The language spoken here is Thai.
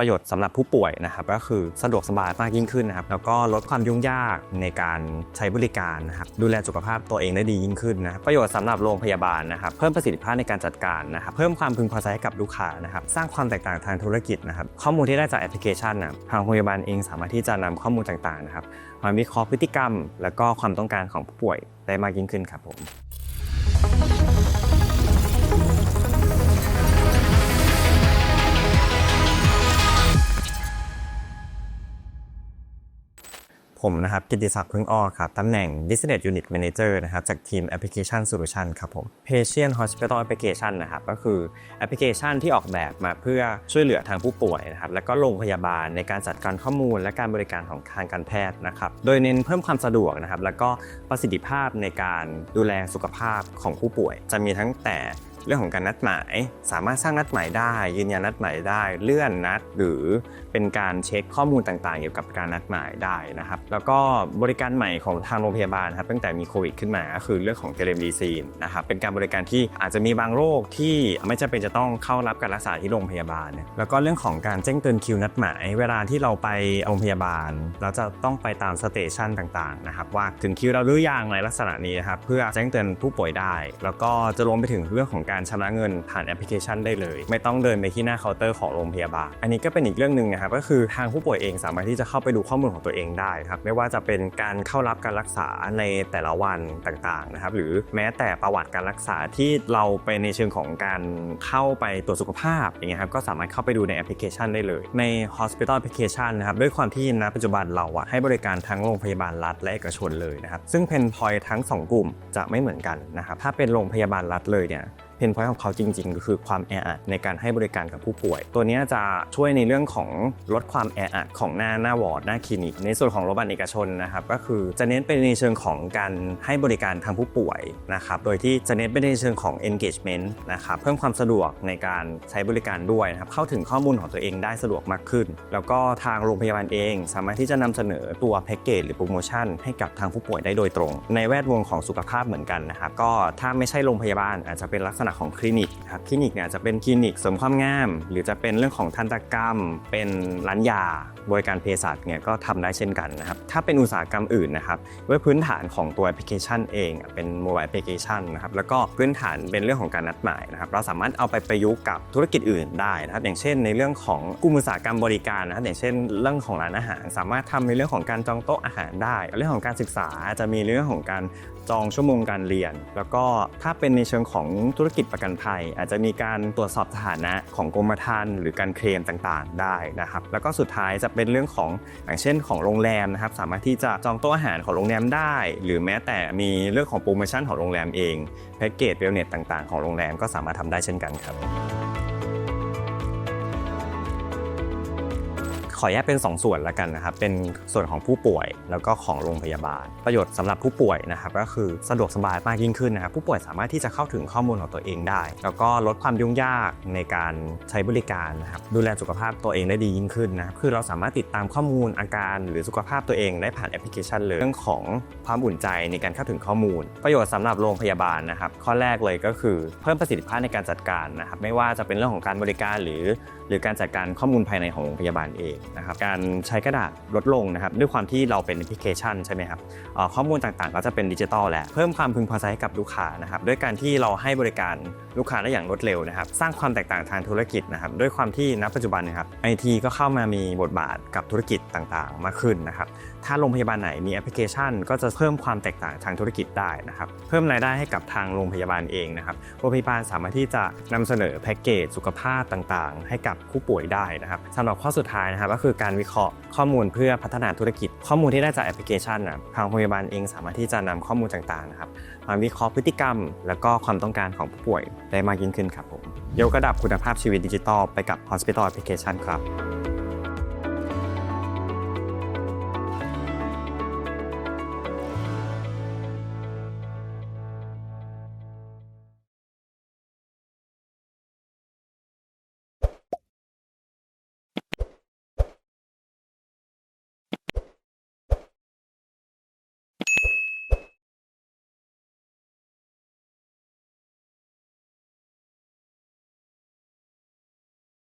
ประโยชน์สำหรับผู้ป่วยนะครับก็คือสะดวกสบายมากยิ่งขึ้นนะครับแล้วก็ลดความยุ่งยากในการใช้บริการนะครับดูแลสุขภาพตัวเองได้ดียิ่งขึ้นนะครับประโยชน์สำหรับโรงพยาบาลนะครับเพิ่มประสิทธิภาพในการจัดการนะครับเพิ่มความพึงพอใจให้กับลูกค้านะครับสร้างความแตกต่างทางธุรกิจนะครับข้อมูลที่ได้จากแอปพลิเคชันนะทางโรงพยาบาลเองสามารถที่จะนำข้อมูลต่างๆนะครับมาวิเคราะห์พฤติกรรม และก็ความต้องการของผู้ป่วยได้มากยิ่งขึ้นครับผม ผมนะครับกิติศักดิ์พึ่งอ้อครับตำแหน่ง Business Unit Manager นะครับจากทีม Application Solution ครับผม Patient Hospital Application นะครับก็คือแอปพลิเคชันที่ออกแบบมาเพื่อช่วยเหลือทางผู้ป่วยนะครับและก็โรงพยาบาลในการจัดการข้อมูล และการบริการของทางการแพทย์นะครับโดยเน้นเพิ่มความสะดวกนะครับแล้วก็ประสิทธิภาพในการดูแลสุขภาพของผู้ป่วย จะมีทั้งแต่ เรื่องของการนัดหมาย สามารถสร้างนัดหมายได้ ยืนยันนัดหมายได้ เลื่อนนัดหรือเป็นการเช็คข้อมูลต่างๆ เกี่ยวกับการนัดหมายได้นะครับ แล้วก็บริการใหม่ของทางโรงพยาบาลครับตั้งแต่มีโควิดขึ้นมาก็คือเรื่องของเทเลมีซีนนะครับเป็นการบริการที่อาจจะมีบางโรคที่ไม่จำเป็นจะต้องเข้ารับการรักษาที่โรงพยาบาล แล้วก็เรื่องของการแจ้งเตือนคิวนัดหมาย เวลาที่เราไปโรงพยาบาล เราจะต้องไปตามสเตชันต่างๆนะครับว่าถึงคิวเราหรือยังในลักษณะนี้นะครับเพื่อแจ้งเตือนผู้ป่วยได้ แล้วก็จะรวมไปถึงเรื่องของการชำระเงินผ่านแอปพลิเคชันได้เลย ไม่ต้องเดินไปที่หน้าเคาน์เตอร์ของโรงพยาบาล อันนี้ก็เป็นอีกเรื่องหนึ่งนะครับก็คือทางผู้ป่วยเองสามารถที่จะเข้าไปดูข้อมูลของตัวเองได้ครับไม่ว่าจะเป็นการเข้ารับการรักษาในแต่ละวันต่างๆนะครับหรือแม้แต่ประวัติการรักษาที่เราไปในเชิงของการเข้าไปตรวจสุขภาพอย่างเงี้ยครับก็สามารถเข้าไปดูในแอปพลิเคชันได้เลย ใน Hospital Application นะครับด้วยความที่ณปัจจุบันเราอะให้บริการทั้งโรงพยาบาลรัฐและเอกชนเลยนะครับซึ่งเพนพอยทั้งสองกลุ่มจะไม่เหมือนกันนะครับถ้าเป็นโรงพยาบาลรัฐเลยเนี่ยเพนพอยต์ของเขาจริง ๆ ก็คือความแออัดในการให้บริการกับผู้ป่วย ตัวนี้จะช่วยในเรื่องของลดความแออัดของหน้าหน้าวอร์ดหน้าคลินิก ในส่วนของโรงพยาบาลเอกชนนะครับก็คือจะเน้นไปในเชิงของการให้บริการทางผู้ป่วยนะครับโดยที่จะเน้นไปในเชิงของ engagement นะครับเพิ่มความสะดวกในการใช้บริการด้วยนะครับเข้าถึงข้อมูลของตัวเองได้สะดวกมากขึ้น แล้วก็ทางโรงพยาบาลเอง สามารถที่จะนำเสนอตัวแพ็กเกจหรือโปรโมชั่นให้กับทางผู้ป่วยได้โดยตรง ในแวดวงของสุขภาพเหมือนกันนะครับก็ถ้าไม่ใช่โรงพยาบาลอาจจะเป็นลักษณะของคลินิกครับคลินิกเนี่ยจะเป็นคลินิกเสริมความงาม หรือจะเป็นเรื่องของทันตกรรม เป็นร้านยา บริการเภสัชเนี่ยก็ทำได้เช่นกันนะครับถ้าเป็นอุตสาหกรรมอื่นนะครับด้วยพื้นฐานของตัวแอปพลิเคชันเองเป็นโมบายแอปพลิเคชันนะครับแล้วก็พื้นฐานเป็นเรื่องของการนัดหมายนะครับเราสามารถเอาไปประยุกต์กับธุรกิจอื่นได้นะครับอย่างเช่น ในเรื่องของกลุ่มอุตสาหกรรมบริการนะครับอย่างเช่น เรื่องของร้านอาหาร สามารถทำในเรื่องของการจองโต๊ะอาหารได้ เรื่องของการศึกษาจะมีเรื่องของการจองชั่วโมงการเรียน แล้วก็ถ้าเป็นในเชิงของธุรกิจประกันภัย อาจจะมีการตรวจสอบสถานะของกรมธรรม์หรือการเคลมต่างๆ ได้นะครับ แล้วก็สุดท้ายจะเป็นเรื่องของอย่างเช่นของโรงแรมนะครับสามารถที่จะจองโต๊ะอาหารของโรงแรมได้ หรือแม้แต่มีเรื่องของโปรโมชั่นของโรงแรมเองแพ็กเกจเวลเน็ต่างๆ ของโรงแรมก็สามารถทำได้เช่นกันครับ ขอแยกเป็น 2 ส่วนละกันนะครับ เป็นส่วนของผู้ป่วยแล้วก็ของโรงพยาบาล ประโยชน์สำหรับผู้ป่วยนะครับก็คือสะดวกสบายมากยิ่งขึ้นนะครับผู้ป่วยสามารถที่จะเข้าถึงข้อมูลของตัวเองได้ แล้วก็ลดความยุ่งยากในการใช้บริการนะครับดูแลสุขภาพตัวเองได้ดียิ่งขึ้นนะครับคือเราสามารถติดตามข้อมูลอาการ หรือสุขภาพตัวเองได้ผ่านแอปพลิเคชันเลยเรื่องของความอุ่นใจในการเข้าถึงข้อมูล ประโยชน์สำหรับโรงพยาบาลนะครับ ข้อแรกเลยก็คือเพิ่มประสิทธิภาพในการจัดการนะครับไม่ว่าจะเป็นเรื่องของการบริการหรือ หรือการจัดการข้อมูลภายในของโรงพยาบาลเองนะครับการใช้กระดาษลดลงนะครับด้วยความที่เราเป็นแอปพลิเคชันใช่ไหมครับข้อมูลต่างๆ ก็จะเป็นดิจิทัลแหล้วเพิ่มความพึงพอใจให้กับลูกค้านะครับด้วยการที่เราให้บริการลูกค้าได้อย่างรวดเร็วนะครับสร้างความแตกต่างทางธุรกิจนะครับด้วยความที่ณปัจจุบันนะครับไอทีก็เข้ามามีบทบาทกับธุรกิจต่างๆ มากขึ้นนะครับถ้าโรงพยาบาลไหนมีแอปพลิเคชัน ก็จะเพิ่มความแตกต่างทางธุรกิจได้นะครับเพิ่มรายได้ให้กับทางโรงพยาบาลเองนะครับโรงพยาบาลสามารถที่จะนำเสนอแพ็กเกจสุขภาพต่างๆ ให้กับผู้ป่วยได้นะครับสำหรับข้อสุดท้ายนะครับก็คือการวิเคราะห์ข้อมูลเพื่อพัฒนาธุรกิจ ข้อมูลที่ได้จากแอปพลิเคชันนะทางโรงพยาบาลเองสามารถที่จะนำข้อมูลต่างๆนะครับมาวิเคราะห์พฤติกรรม และก็ความต้องการของผู้ป่วยได้มากยิ่งขึ้นครับผมยกระดับคุณภาพชีวิตดิจิทัลไปกับ Hospital Application ครับ